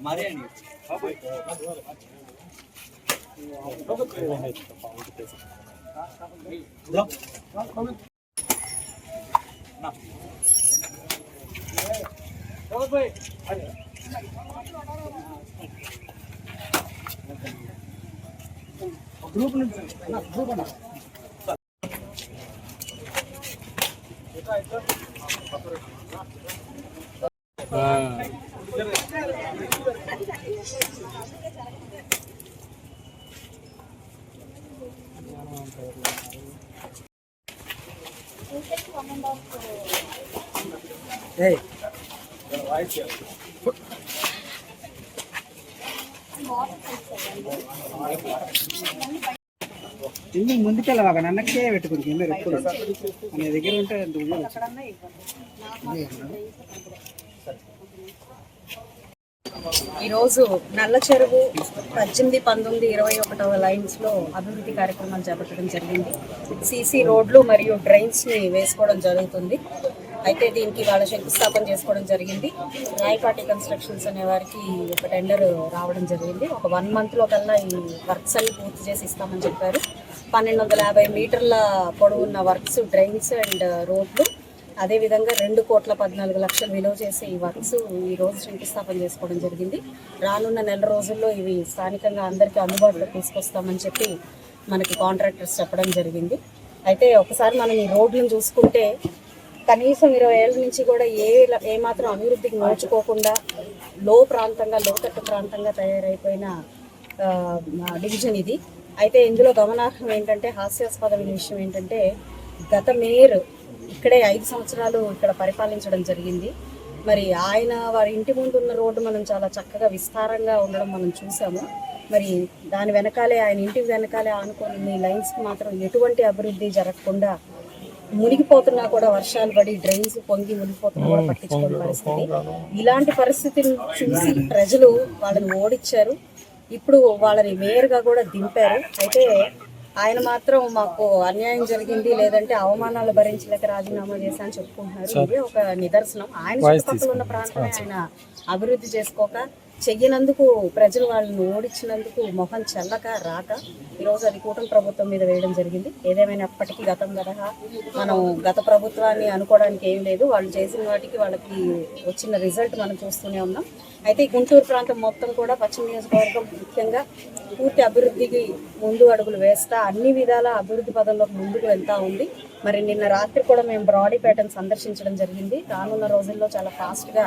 మరే అండి గ్రూప్ నుంచి గ్రూప్ అన్న હા ఇల్లు ముందుకెళ్ళవాక నన్నకే పెట్టుకుని కింద ఎప్పుడు నీ దగ్గర ఉంటే ఎంత ఉంది వచ్చి. ఈరోజు నల్ల చెరువు పద్దెనిమిది పంతొమ్మిది ఇరవై ఒకటవ లైన్స్లో అభివృద్ధి కార్యక్రమాలు చేపట్టడం జరిగింది. సీసీ రోడ్లు మరియు డ్రైన్స్ని వేసుకోవడం జరుగుతుంది. అయితే దీనికి వాళ్ళ శంకుస్థాపన చేసుకోవడం జరిగింది. నాయపాటి కన్స్ట్రక్షన్స్ అనే వారికి ఒక టెండర్ రావడం జరిగింది. ఒక వన్ మంత్లో కల్లా ఈ వర్క్స్ అన్ని పూర్తి చేసి ఇస్తామని చెప్పారు. పన్నెండు వందల యాభై మీటర్ల పొడవున్న వర్క్స్ డ్రైన్స్ అండ్ రోడ్లు అదేవిధంగా రెండు కోట్ల పద్నాలుగు లక్షలు విలువ చేసే ఈ వర్క్స్ ఈ రోజు శంకుస్థాపన చేసుకోవడం జరిగింది. రానున్న నెల రోజుల్లో ఇవి స్థానికంగా అందరికీ అందుబాటులో తీసుకొస్తామని చెప్పి మనకి కాంట్రాక్టర్స్ చెప్పడం జరిగింది. అయితే ఒకసారి మనం ఈ రోడ్లను చూసుకుంటే కనీసం ఇరవై ఏళ్ళ నుంచి కూడా ఏ ఏమాత్రం మాత్రం అభివృద్ధికి నోచుకోకుండా లో ప్రాంతంగా లోతట్టు ప్రాంతంగా తయారైపోయిన డివిజన్ ఇది. అయితే ఇందులో గమనార్హం ఏంటంటే హాస్యాస్పదమైన విషయం ఏంటంటే గత మేయర్ ఇక్కడే ఐదు సంవత్సరాలు ఇక్కడ పరిపాలించడం జరిగింది. మరి ఆయన వారి ఇంటి ముందు ఉన్న రోడ్డు మనం చాలా చక్కగా విస్తారంగా ఉండడం మనం చూసాము. మరి దాని వెనకాలే ఆయన ఇంటి వెనకాలే ఆనుకొని ఈ లైన్స్కి మాత్రం ఎటువంటి అభివృద్ధి జరగకుండా మునిగిపోతున్నా కూడా వర్షాలు పడి డ్రైన్స్ పొంగి మునిగిపోతున్నా కూడా పట్టించుకోని పరిస్థితి. ఇలాంటి పరిస్థితిని చూసి ప్రజలు వాళ్ళని ఓడించారు ఇప్పుడు వాళ్ళని మేయర్గా కూడా దింపారు. అయితే ఆయన మాత్రం మాకు అన్యాయం జరిగింది లేదంటే అవమానాలు భరించలేక రాజీనామా చేశా అని చెప్పుకుంటున్నారు ఇది ఒక నిదర్శనం. ఆయన చుట్టుపక్కల ఉన్న ప్రాంతమే ఆయన అభివృద్ధి చేసుకోక చెయ్యనందుకు ప్రజలు వాళ్ళని ఓడించినందుకు మొహం చల్లక రాక ఈరోజు అది కూటమి ప్రభుత్వం మీద వేయడం జరిగింది. ఏదేమైనప్పటికీ గతం తరహా మనం గత ప్రభుత్వాన్ని అనుకోవడానికి ఏం లేదు. వాళ్ళు చేసిన వాటికి వాళ్ళకి వచ్చిన రిజల్ట్ మనం చూస్తూనే ఉన్నాం. అయితే గుంటూరు ప్రాంతం మొత్తం కూడా పశ్చిమ నియోజకవర్గం ముఖ్యంగా పూర్తి అభివృద్ధికి ముందు అడుగులు వేస్తా అన్ని విధాల అభివృద్ధి పదంలోకి ముందుకు వెళ్తూ ఉంది. మరి నిన్న రాత్రి కూడా మేము బ్రాడీపేటను సందర్శించడం జరిగింది. రానున్న రోజుల్లో చాలా ఫాస్ట్గా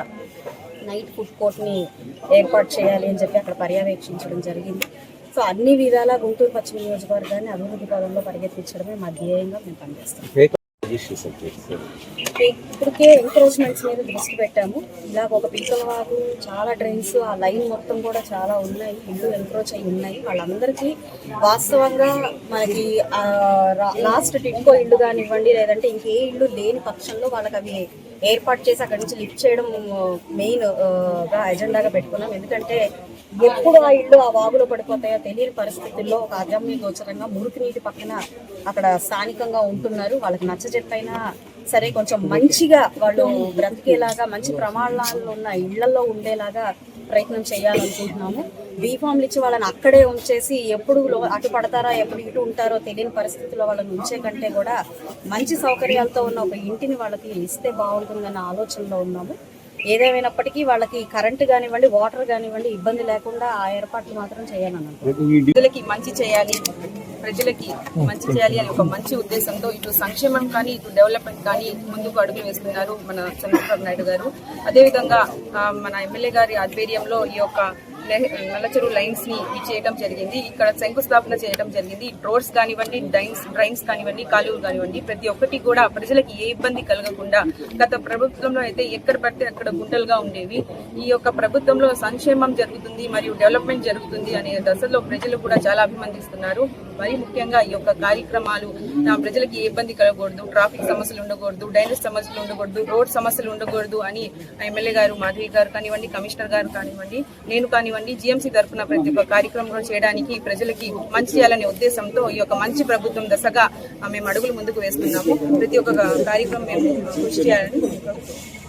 నైట్ ఫుడ్ కోర్ట్ని ఏర్పాటు చేయాలి అని చెప్పి అక్కడ పర్యవేక్షించడం జరిగింది. సో అన్ని విధాలా గుంటూరు పశ్చిమ నియోజకవర్గాన్ని అభివృద్ధి పదంలో పరిగెత్తించడమే మా ధ్యేయంగా మేము పనిచేస్తాం. ఇప్పటికే ఎంక్రోచ్మెంట్స్ మీద దృష్టి పెట్టాము. ఇలాగ ఒక పీకలవాగు చాలా డ్రైన్స్ ఆ లైన్ మొత్తం కూడా చాలా ఉన్నాయి. ఇల్లు ఎంక్రోచ్ అయి ఉన్నాయి. వాళ్ళందరికీ వాస్తవంగా మనకి లాస్ట్ టిట్కో ఇల్లు కానివ్వండి లేదంటే ఇంకే ఇల్లు లేని పక్షంలో వాళ్ళకి అవి ఏర్పాటు చేసి అక్కడి నుంచి లిఫ్ట్ చేయడం మెయిన్గా ఎజెండాగా పెట్టుకున్నాం. ఎందుకంటే ఎప్పుడు ఆ ఇల్లు ఆ వాగులో పడిపోతాయో తెలియని పరిస్థితుల్లో ఒక అజమ్య గోచరంగా మురికి నీటి పక్కన అక్కడ స్థానికంగా ఉంటున్నారు. వాళ్ళకి నచ్చజెప్పైనా సరే కొంచెం మంచిగా వాళ్ళు బ్రతికేలాగా మంచి ప్రమాణాలు ఉన్న ఇళ్ళలో ఉండేలాగా ప్రయత్నం చేయాలనుకుంటున్నాము. బీఫామ్లు ఇచ్చి వాళ్ళని అక్కడే ఉంచేసి ఎప్పుడు అటు పడతారా ఎప్పుడు ఇటు ఉంటారో తెలియని పరిస్థితుల్లో వాళ్ళని ఉంచే కంటే కూడా మంచి సౌకర్యాలతో ఉన్న ఒక ఇంటిని వాళ్ళకి ఇస్తే బాగుంటుందన్న ఆలోచనలో ఉన్నాము. ఏదేమైనప్పటికీ వాళ్ళకి కరెంటు కానివ్వండి వాటర్ కానివ్వండి ఇబ్బంది లేకుండా ఆ ఏర్పాట్లు మాత్రం చేయాలన్నారు ప్రజలకి మంచి చేయాలి ప్రజలకి మంచి చేయాలి అని ఒక మంచి ఉద్దేశంతో ఇటు సంక్షేమం కానీ ఇటు డెవలప్మెంట్ కానీ ముందుకు అడుగులు వేస్తున్నారు మన చంద్రబాబు నాయుడు గారు. అదేవిధంగా మన ఎమ్మెల్యే గారి ఆధ్వర్యంలో ఈ యొక్క నల్ల చెరువు లైన్స్ని చేయడం జరిగింది. ఇక్కడ శంకుస్థాపన చేయడం జరిగింది. రోడ్స్ కానివ్వండి డ్రైన్స్ డ్రైన్స్ కానివ్వండి కాలువలు కానివ్వండి ప్రతి ఒక్కటి కూడా ప్రజలకు ఏ ఇబ్బంది కలగకుండా గత ప్రభుత్వంలో అయితే ఎక్కడ పడితే అక్కడ గుంటలుగా ఉండేవి. ఈ యొక్క ప్రభుత్వంలో సంక్షేమం జరుగుతుంది మరియు డెవలప్మెంట్ జరుగుతుంది అనే దశలో ప్రజలు కూడా చాలా అభిమందిస్తున్నారు మరి ముఖ్యంగా ఈ యొక్క కార్యక్రమాలు ప్రజలకు ఏ ఇబ్బంది కలగకూడదు ట్రాఫిక్ సమస్యలు ఉండకూడదు డ్రైనేజ్ సమస్యలు ఉండకూడదు రోడ్ సమస్యలు ఉండకూడదు అని ఎమ్మెల్యే గారు మాధవి గారు కానివ్వండి కమిషనర్ గారు కానివ్వండి నేను కానివ్వండి జిఎంసీ తరఫున ప్రతి ఒక్క కార్యక్రమం చేయడానికి ప్రజలకి మంచి చేయాలనే ఉద్దేశంతో ఈ యొక్క మంచి ప్రభుత్వం దశగా మేము అడుగులు ముందుకు వేస్తున్నాము. ప్రతి ఒక్క కార్యక్రమం మేము కృషి చేయాలని